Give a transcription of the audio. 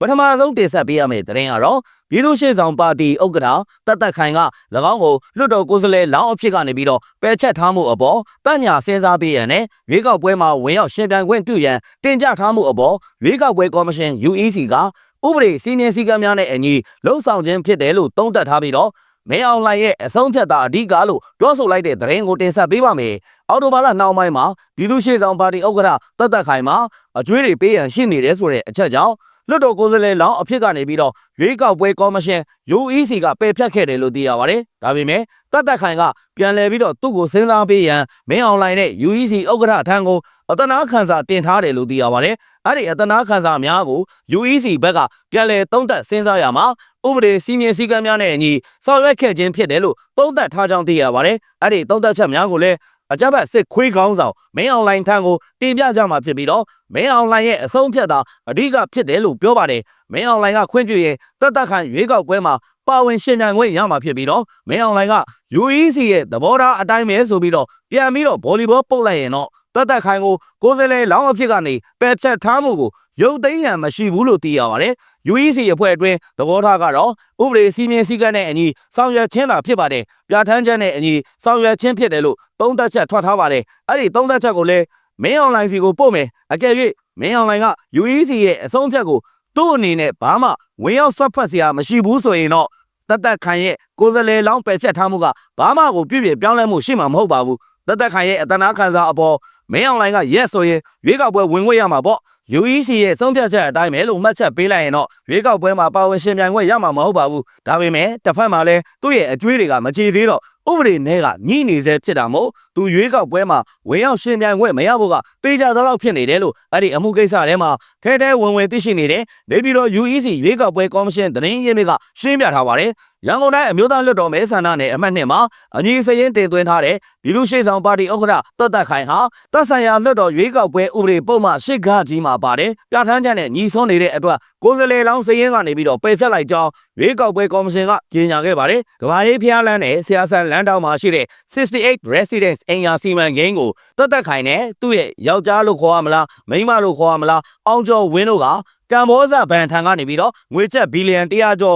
ပထမဆုံးတင်ဆက်ပေးရမယ့်သတင်းကတော့ပြည်သူ့ရှေ့ဆောင်ပါတီဥက္ကဋ္ဌတတ်တတ်ခိုင်က၎င်းကိုလွှတ်တော်ကိုယ်စားလှယ်လောင်းအဖြစ်ကနေပြီးတော့ပယ်ဖျက်ထားမှုအပေါ်ပတ်ညာစဉ်းစားပေးရန်နဲ့ရွေးကောက်ပွဲမှာဝင်ရောက်ရှင်ပြိုင်ခွင့်ပြုရန်တင်ပြထားမှုအပေါ်ရွေးကောက်ပွဲကော်မရှင် UEC ကဥပဒေစည်းမျဉ်းစည်းကမ်းများနဲ့အညီလှုံ့ဆော်ခြင်းဖြစ်တယ်လို့သုံးသပ်ထားပြီးတော့မဲအောင်လှိုင်ရဲ့အဆုံးဖြတ်တာအဓိကလို့ပြောဆိုလိုက်တဲ့သတင်းကိုတင်ဆက်ပေးပါမယ်။အော်တိုဘာလနှောင်းပိုင်းမှာပြည်သူ့ရှေ့ဆောင်ပါတီဥက္ကဋ္ဌတတ်တတ်ခိုင်မှာအကျွေးတွေပေးရန်ရှိနေတယ်ဆိုတဲ့အချက်ကြောင့် လွတ်တော်ကိုယ်စားလှယ်လောင်းအဖြစ်ကနေပြီးတော့ရွေးကောက်ပွဲကော်မရှင် UEC ကပယ်ဖျက်ခဲ့တယ်လို့သိရပါတယ်။ဒါပေမဲ့တတ်တတ်ခိုင်ကပြန်လည်ပြီးတော့သူ့ကိုစဉ်းစားပေးရန်မင်းအောင်လှိုင်နဲ့ UEC ဥက္ကဋ္ဌထံကိုအတနာခံစာတင်ထားတယ်လို့သိရပါတယ်။အဲ့ဒီအတနာခံစာများကို UEC ဘက်ကပြန်လည်သုံးသပ်စဉ်းစားရမှာဥပဒေစည်းမျဉ်းစည်းကမ်းများနဲ့အညီဆောင်ရွက်ခဲ့ခြင်းဖြစ်တယ်လို့သုံးသပ်ထားကြောင်းသိရပါတယ်။အဲ့ဒီသုံးသပ်ချက်များကိုလည်း အကြမ်းဖက်စစ်ခွေးကောင်းဆောင်မင်းအွန်လိုင်းထံကိုတင်ပြကြမှာဖြစ်ပြီးတော့မင်းအွန်လိုင်းရဲ့အဆုံးဖြတ်တာအဓိကဖြစ်တယ်လို့ပြောပါတယ်။မင်းအွန်လိုင်းကခွင့်ပြုရင်တက်တက်ခံရွေးကောက်ပွဲမှာပါဝင်ရှင်ပြိုင်ခွင့်ရမှာဖြစ်ပြီးတော့မင်းအွန်လိုင်းက UEC ရဲ့သဘောထားအတိုင်းပဲဆိုပြီးတော့ပြန်ပြီးတော့ဗော်လီဘောပုတ်လိုက်ရင်တော့တက်တက်ခိုင်ကိုကိုယ်စလဲလောင်းအဖြစ်ကနေပယ်ဖြတ်ထားမှုကိုရုပ်သိမ်းရန်မရှိဘူးလို့သိရပါတယ်။ UEC အဖွဲ့အတွင်းသဘောထားကတော့ဥပဒေစည်းမျဉ်းစည်းကမ်းနဲ့အညီဆောင်ရွက်ခြင်းသာဖြစ်ပါတယ်။ပြဋ္ဌာန်းချက်နဲ့အညီဆောင်ရွက်ခြင်းဖြစ်တယ်လို့သုံးသပ်ချက်ထွက်ထားပါတယ်။အဲ့ဒီသုံးသပ်ချက်ကိုလည်းမင်းအွန်လိုင်းစီကိုပို့မယ်။အကယ်၍မင်းအွန်လိုင်းက UEC ရဲ့အဆုံးဖြတ်ကိုသူ့အနေနဲ့ဘာမှဝင်ရောက်ဆွတ်ဖက်စရာမရှိဘူးဆိုရင်တော့တတ်တက်ခိုင်ရဲ့ကိုယ်စလဲလောင်းပယ်ဖြတ်ထားမှုကဘာမှကိုပြည့်ပြည့်ပြောင်းလဲမှုရှိမှာမဟုတ်ပါဘူးတတ်တက်ခိုင်ရဲ့အတနာခံစားအပေါ်မင်းအွန်လိုင်းက yes ဆိုရင်ရွေးကောက်ပွဲဝင်ခွင့်ရမှာပေါ့ UEC ရဲ့ဆုံးဖြတ်ချက်အတိုင်းပဲလို့မှတ်ချက်ပေးလိုက်ရင်တော့ရွေးကောက်ပွဲမှာပါဝင်ရှင်ပြိုင်ခွင့်ရမှာမဟုတ်ပါဘူးဒါပေမဲ့တစ်ဖက်မှာလည်းသူ့ရဲ့အကျွေးတွေကမကြည်သေးတော့ဥပဒေနဲ့ကညှိနေစေဖြစ်တာမို့သူရွေးကောက်ပွဲမှာဝင်ရောက်ရှင်ပြိုင်ခွင့်မရဖို့ကတေချာသလောက်ဖြစ်နေတယ်လို့အဲ့ဒီအမှုကိစ္စထဲမှာထဲထဲဝင်ဝင်သိရှိနေတယ်နေပြီးတော့ UEC ရွေးကောက်ပွဲကော်မရှင်သတင်းရင်းမြစ်ကရှင်းပြထားပါတယ် ရန်ကုန်တိုင်းအမျိုးသားလွှတ်တော်မဲဆန္ဒနယ်အမှတ်နှစ်မှာအညီစရင်တင်သွင်းထားတဲ့ပြည်သူ့ရှေ့ဆောင်ပါတီဥက္ကဋ္ဌတက်တက်ခိုင်ဟာတပ်ဆိုင်ရာလွှတ်တော်ရွေးကောက်ပွဲဥပဒေပုံမှန်၈ခကြီးမှာပါတယ်ပြဋ္ဌာန်းချက်နဲ့ညီစွန်းနေတဲ့အတွက်ကိုယ်စားလှယ်လောင်းစရင်ကနေပြီးတော့ပယ်ဖျက်လိုက်ကြောင်းရွေးကောက်ပွဲကော်မရှင်ကကြေညာခဲ့ပါတယ်ကဘာရေးဖျားလန်းနဲ့ဆရာဆန်လန်းတောင်မှာရှိတဲ့68 residence အင်ယာစီမံကိန်းကိုတက်တက်ခိုင်နဲ့သူ့ရဲ့ယောက်ျားလို့ခေါ်ရမလားမိန်းမလို့ခေါ်ရမလားအောင်ကျော်ဝင်းတို့ကကမ္ဘောဇဘဏ်ထံကနေပြီးတော့ငွေကျပ်ဘီလီယံ100ကျော်